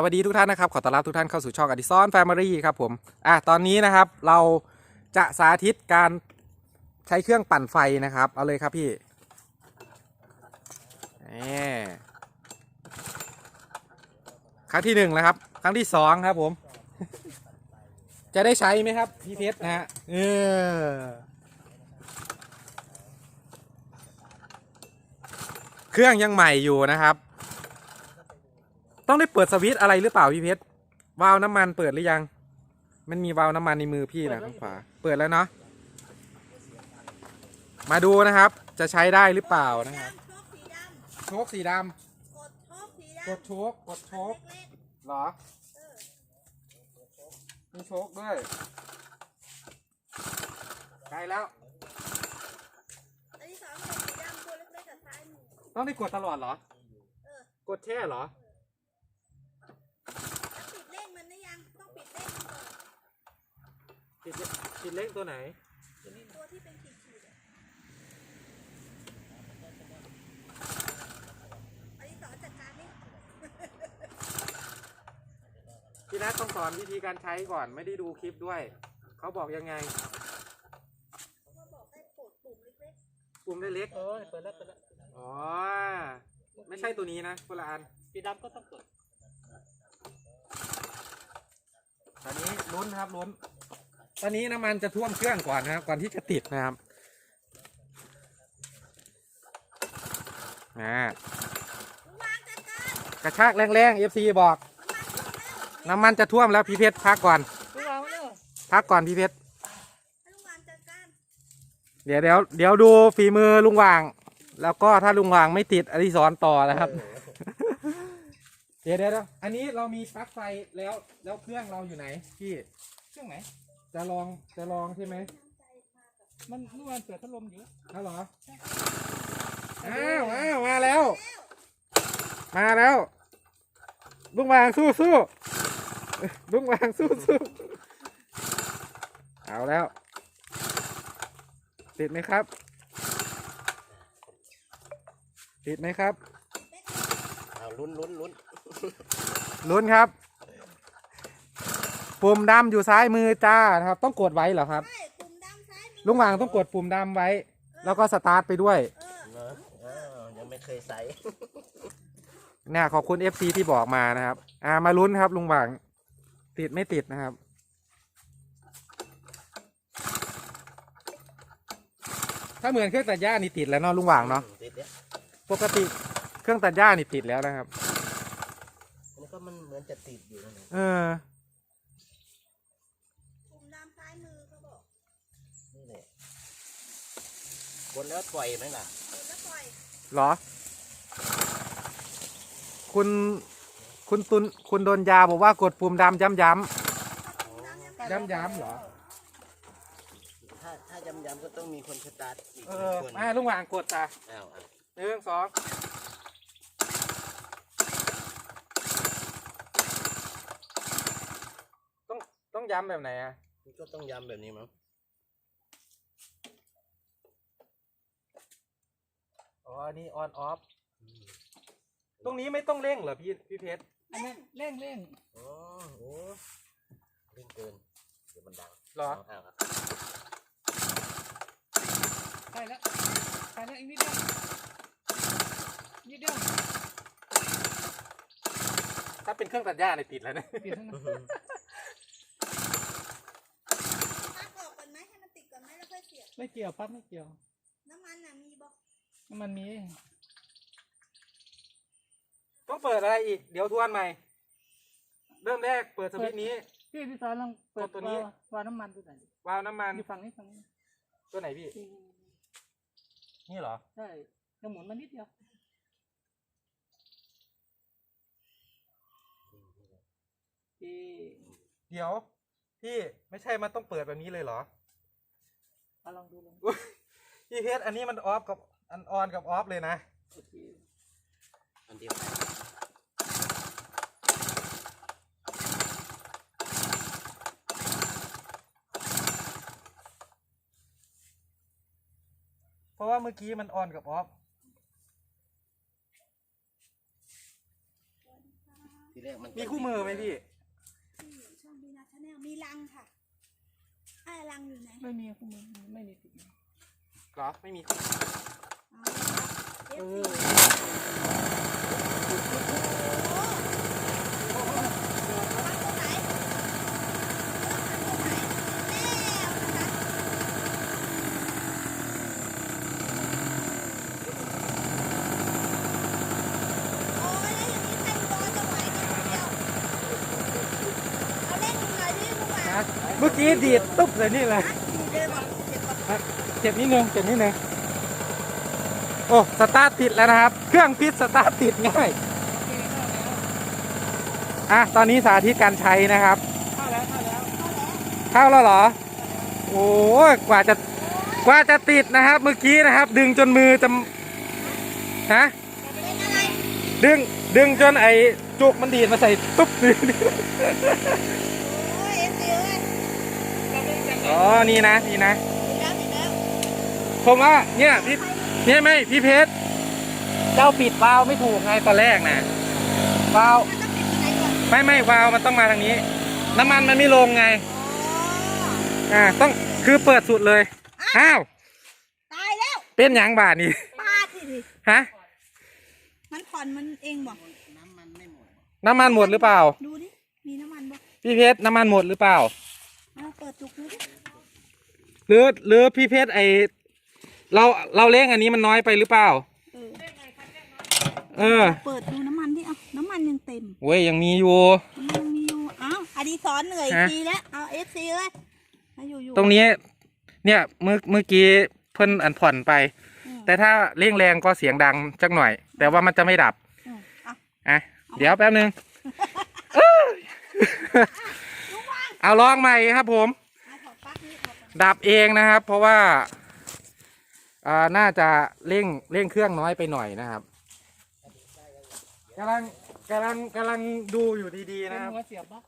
สวัสดีทุกท่านนะครับ ขอต้อนรับทุกท่านเข้าสู่ช่องอดิซอนแฟมิลี่ครับผมอะตอนนี้นะครับเราจะสาธิตการใช้เครื่องปั่นไฟนะครับ เอาเลยครับพี่นี่ครั้งที่หนึ่งนะครับ ครั้งที่สองครับผม จะได้ใช้ไหมครับพี่เพชรนะฮะเออเครื่องยังใหม่อยู่นะครับ ต้องได้เปิดสวิตช์อะไรหรือเปล่าพี่เพชรวาล์วน้ำมันเปิดหรือยัง มันมีวาล์วน้ำมันในมือพี่นะข้างขวา เปิดแล้วเนาะมาดูนะครับ จะใช้ได้หรือเปล่านะครับโชคสีดำโชคสีดกดโชคสีำกดโชคกดโชคดำเล็กเหรอมีโชคด้วยใกล้แล้วๆอันที่สองกดสีดำตัวเล็กๆกับซ้ายมือต้องได้กดตลอดเหรอ เออ กดแช่เหรอ แล้วปิดเลขมันได้ยัง ต้องปิดเลขมันก่อน ติดเลติดเลขตัวไหน ตัวที่เป็นขีดๆอะอันที่สองจัดการนี่พี่นัทต้องสอนวิธีการใช้ก่อนไม่ได้ดูคลิปด้วย เขาบอกยังไงเขาก็บอกให้กดปุ่มเล็กปุ่มได้เล็กเออเปิดแล้วเปิดแล้วอ๋อ ไม่ใช่ตัวนี้นะคนละอัน สีดำก็ต้องเปิด ตอนนี้ลุ้นครับลุ้น ตอนนี้น้ำมันจะท่วมเครื่องก่อนนะครับ ก่อนที่จะติดนะครับอ่าๆวางจัดกระชากแรงๆ FC บอก น้ำมันจะท่วมแล้วพี่เพชรพักก่อน พักก่อนพี่เพชรให้ลุงวางจัดเดี๋ยวเดี๋ยวเดี๋ยวดูฝีมือลุงวาง แล้วก็ถ้าลุงวางไม่ติดอดิสรต่อนะครับเดี๋ยวเดี๋ยวเดี๋ยวอันนี้เรามีปลั๊กไฟแล้วแล้วเครื่องเราอยู่ไหนพี่ เครื่องไหน จะลองจะลองใช่ไหมมันเมื่อวานเปิดพัดลมอยู่เอาเหรออ้าวอ้าวมาแล้ว มาแล้ว ลุงวางสู้สู้ลุงวางสู้สู้เอาแล้ว ติดไหมครับ ติดไหมครับ เอาลุ้นลุ้นลุ้นลุ้นครับ ปุ่มดำอยู่ซ้ายมือจ้านะครับ ต้องกดไว้เหรอครับ ใช่ปุ่มดำซ้ายมือลุงวางต้องกดปุ่มดำไว้ แล้วก็สตาร์ทไปด้วย เออ เนอะอ้าวยังไม่เคยใส่ เนี่ยขอบคุณ FC ที่บอกมานะครับ อ่ามาลุ้นครับลุงหวัง ติดไม่ติดนะครับ ถ้าเหมือนเครื่องตัดหญ้านี่ติดแล้วเนาะลุงหวังเนาะติดเนี่ยปกติเครื่องตัดหญ้านี่ติดแล้วนะครับอันนี้ก็มันเหมือนจะติดอยู่นะเออ กดแล้วปล่อยไหมล่ะกดแล้วปล่อยเหรอ คุณ คุณตุนคุณโดนยาบอกว่ากดปุ่มดำย้ำย้ปุ่มดำยังำย้ำย้ำเหรอ ถ้าถ้ายำยำๆก็ต้องมีคนสตาร์ทอีกเอหนึ่องคนมาลุงหวังกดจ้ะอ้าวอ้าวหนึ่งสองต้องต้องย้ำแบบไหนอะมันก็ต้องยำแบบนี้มั้ง อ๋ออันนี้ออนออฟตรงนี้ไม่ต้องเร่งเหรอพี่พี่เพชรอันนั้นเร่งเร่งอ๋อโอ้เร่งเกิน เดี๋ยวมันดังเหรออ้าวอ้าวใช่แล้วใช่แล้วอีกนิดเดียวนิดเดียวถ้าเป็นเครื่องตัดหญ้าในยติดแล้วนะเปลี่ยนทั้งนั้นตักออกก่อนไหมให้มันติดก่อนไหมแล้วค่อยเสียบไม่เกี่ยวปั๊บไม่เกี่ยว น้ำมันน่ะมีบอกน้ำ มันมี ต้องเปิดอะไรอีก เดี๋ยวทวนใหม่ เริ่มแรกเปิดสวิตช์นี้ พี่พี่สอนลองเปิดตัวนี้วาล์ววาล์วน้ำมันดูหน่อยวาล์วน้ำมัน อยู่ฝั่งนี้ฝั่งนี้ตัวไหนพี่นี่ นี่เหรอ ใช่จะหมุนมานิดเดียวพี่เดี๋ยว พี่ไม่ใช่มันต้องเปิดแบบนี้เลยเหรอ เอาลองดูลองดูอุ๊ยพี่เพชรอันนี้มันออฟกับ อันออนกับออฟเลยนะ โอเคอันเดียวกันเพราะว่าเมื่อกี้มันออนกับออฟทีแรกมันมีคู่มือไหมพี่ ที่ช่องบีนาชาแนลมีรังค่ะไอ้รังอยู่ไหน ไม่มีคู่มือไม่มีติดเหรอ ไม่มีคู่มือ เอาเอฟเอซีอนะเมื่อกี้ดีดตุ๊บเลยนี่เลยเจ็บนิดนึงเจ็บนิดนึง โอ้สตาร์ทติดแล้วนะครับ เครื่องพิษสตาร์ทติดง่ายอะตอนนี้สาธิตการใช้นะครับเข้าแล้วเข้าแล้วเข้าแล้วเหรอ โอ้ยกว่าจะกว่าจะติดนะครับเมื่อกี้นะครับ ดึงจนมือจะฮะดึงดึงจนไอ้จุกมันดีดมาใส่ตุ๊บอ๋อ นี่นะ นี่นะ ผมว่าเนี่ยพี่ เนี่ยไม่พี่เพชรเจ้าปิดวาล์วไม่ถูกไงตอนแรกนะวาล์วไม่ไม่วาล์วมันต้องมาทางนี้ น้ำมันมันไม่ลงไงอ่าต้องคือเปิดสุดเลยอ้าวตายแล้วเป็นหยังบาทนี่ปาสิดิฮะมันผ่อนมันเองบอกน้ำมันไม่หมดน้ำมันหมดหรือเปล่า ดูดิมีน้ำมันบ่พี่เพชรน้ำมันหมดหรือเปล่าเอาเปิดจุกดูดิหรือหรือพี่เพชรไอ เราเราเร่งอันนี้มันน้อยไปหรือเปล่า เออเออเปิดดูน้ำมันดิเอาน้ำมันยังเต็มเว้ยยังมีอยู่มันยังมีอยู่เอ้าอดีศรเหนื่อยฮะ ทีแล้วเอาเอฟซีเลยมาอยู่อยู่ตรงนี้ เนี่ยเมื่อเมื่อกี้เพิ่นอันผ่อนไป อืมแต่ถ้าเร่งแรงก็เสียงดังจักหน่อย แต่ว่ามันจะไม่ดับอืมเอาอะเดี๋ยวแป๊บนึงเอาลองใหม่ครับผม เอาถอดปลั๊กนี้ออกก่อนดับเองนะครับ เพราะว่า อ่าน่าจะเร่งเร่งเครื่องน้อยไปหน่อยนะครับกำลังกำลังกำลังดูอยู่ดีเป็ๆนนะครับหัวเสียบปะ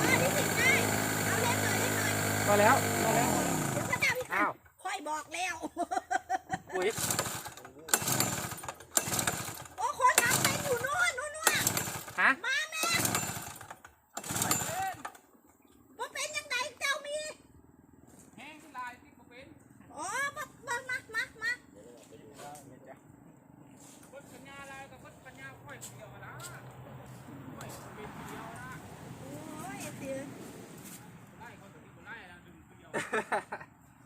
มาดิสิได้เอาเล่นหน่อยเล่นหน่อยก็แล้วเดี๋ยวเขาจับอีกอ้าว ค่อยบอกแล้ว อุ้ย โอ้คนทำเป็นอยู่นู่นนู่นนู่น ฮะ มาแม่ว่าเป็นยังไงเจ้ามี แห้งที่ลายที่เขาเป็น อ๋อมามามามามา รถปัญญาลายกับรถปัญญาค่อยเดียวนะค่อยเป็นเดียวนะ โอ้ยเสีย ไล่คนตัวนี้คนไล่นะดึงเดียว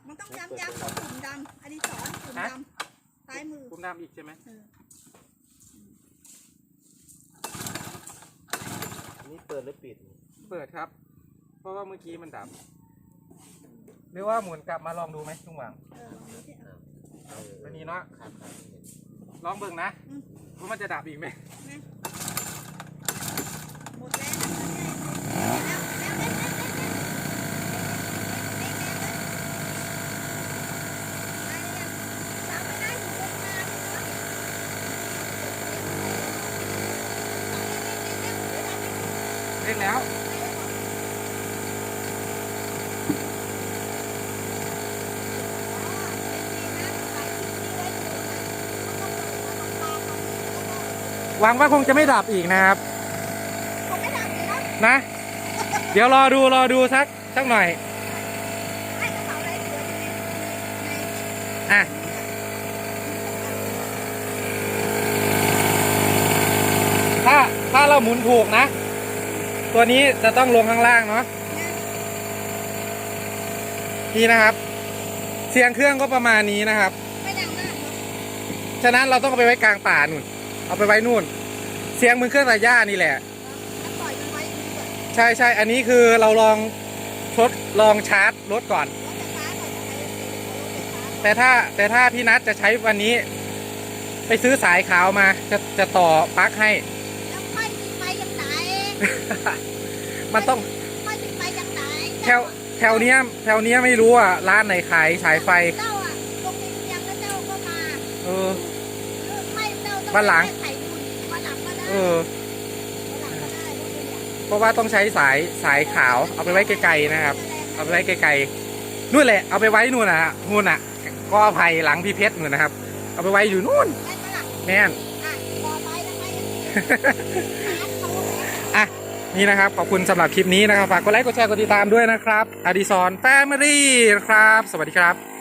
มันต้องย้ำย้ำตรงปุ่มดำอดีศรปุ่มดำซ้ายมือคุมน้ำอีกใช่ไหมเออนี่เปิดหรือปิดเปิดครับ เพราะว่าเมื่อกี้มันดับ หรือว่าหมุนกลับมาลองดูไหมลุงหวังเออลองดูสิเอาเออตัวนี้เนาะครับครับลองเบิ่งนะอืมว่ามันจะดับอีกไหมหมดแล้วนะแล้วแล้วเล่นเล่นเล่นเล่นเล่นเล่นเล่นเลยจำไม่ได้อยู่ตรงกลางเลยเนาะ เล่นแล้ว หวังว่าคงจะไม่ดับอีกนะครับผมไม่ทำเลยนะนะ เดี๋ยวรอดูรอดูสักสักหน่อยให้กระเป๋าอะไรเหลืออยู่ในในอะถ้าถ้าเราหมุนถูกนะ ตัวนี้จะต้องลงข้างล่างเนาะนี่นะครับ เสียงเครื่องก็ประมาณนี้นะครับ ไม่ดังมากเนาะฉะนั้นเราต้องเอาไปไว้กลางป่านู่น เอาไปไว้นู่น เสียงมือเครื่องตัดหญ้านี่แหละแล้วปล่อยมันไว้อย่างนี้ก่อนใช่ใช่อันนี้คือเราลองทดลองชาร์จรถก่อน รถไฟฟ้าก่อนจะใช้รถไฟฟ้าแต่ถ้าแต่ถ้าพี่นัทจะใช้วันนี้ ไปซื้อสายขาวมาจะจะต่อปลั๊กให้ แล้วค่อยติดไปยังไหนมันต้องค่อยติดไปยังไหนแถวแถวเนี้ยแถวเนี้ยไม่รู้อะร้านไหนขายสายไฟ เจ้าอะลงในเตียงแล้วเจ้าก็มา เออเออ ไม่เจ้าต้องวันหลังใส่ดุนวันหลังก็ได้เออวันหลังก็ได้รถตัวอย่างเพราะว่าต้องใช้สายสายขาวเอาไปไว้ไกลๆนะครับ เอาไปไว้ไกลๆนู่นแหละเอาไปไว้นู่นนะนู่นอะ ก็อภัยหลังพี่เพชรนู่นนะครับ เอาไปไว้อยู่นู่นได้ปะล่ะแม่น อะต่อไปนะคะยังมีร้านเขาแล้วอะ นี่นะครับ ขอบคุณสำหรับคลิปนี้นะครับ ฝากกดไลค์กดแชร์กดติดตามด้วยนะครับอดิสรแฟมิลี่นะครับ สวัสดีครับ